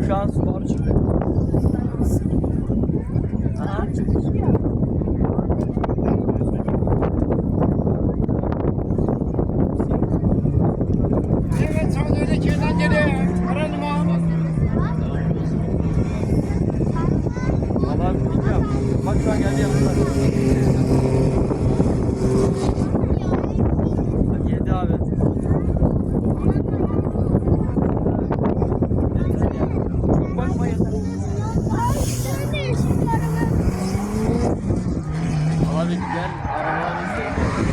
Subaru çıktı. Aha. Evet sadece kirden geliyor. Aranım abi. Valla bilmiyorum. Bak şu an geldi yanımda. Yedi abi. Abi gel arabanı izle.